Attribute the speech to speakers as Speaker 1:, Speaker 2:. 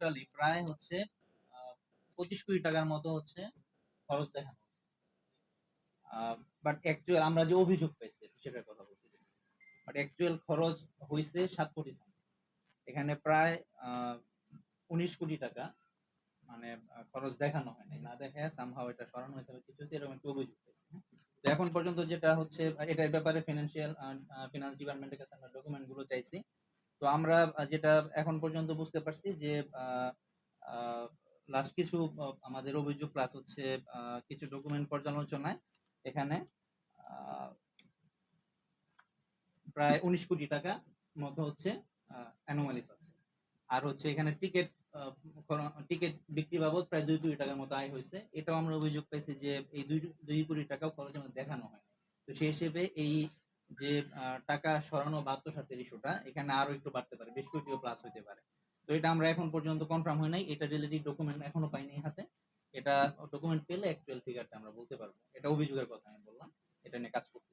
Speaker 1: Totally প্রায় হচ্ছে পঁচিশ কোটি টাকার মতো হচ্ছে খরচ দেখানো হচ্ছে। বাট অ্যাকচুয়াল আমরা যে অভিযোগ পাইছি সেটার কথা বলতেছি। বাট অ্যাকচুয়াল খরচ হয়েছে সাত কোটি এখানে প্রায় উনিশ কোটি টাকা মানে খরচ দেখানো হয় নাই। না দেখে সামহাও এটা সরানো হয়েছে কিছু হয়েছে, এরকম একটা অভিযোগ পেয়েছি হ্যাঁ। তো এখন পর্যন্ত যেটা হচ্ছে এটার ব্যাপারে ফিনান্সিয়াল ফিনান্স ডিপার্টমেন্টের কাছে আমরা ডকুমেন্টগুলো চাইছি। তো আমরা যেটা এখন পর্যন্ত বুঝতে পারছি যে লাস্ট কিছু আমাদের অভিযোগ প্লাস হচ্ছে কিছু ডকুমেন্ট পর্যালোচনায় এখানে প্রায় উনিশ কোটি টাকা মতো হচ্ছে অ্যানোমালিস আছে। আর হচ্ছে এখানে টিকিট টিকিট বিক্রি বাবদ প্রায় দুই কোটি টাকার মতো আয় হয়েছে। এটাও আমরা অভিযোগ পাইছি যে এই দুই দুই কোটি টাকাও খরচ দেখানো হয় তো সেই হিসেবে এই যে টাকা সরানো বা সাথে ইস্যুটা এখানে আরও একটু বাড়তে পারে, বেশ কোটিও প্লাস হতে পারে। তো এটা আমরা এখন পর্যন্ত কনফার্ম হয় নাই, এটা রিলেটেড ডকুমেন্ট এখনও পাইনি হাতে। এটা ডকুমেন্ট পেলে অ্যাকচুয়াল ফিগারটা আমরা বলতে পারব। এটা অভিযোগের কথা আমি বললাম, এটা নিয়ে কাজ করতে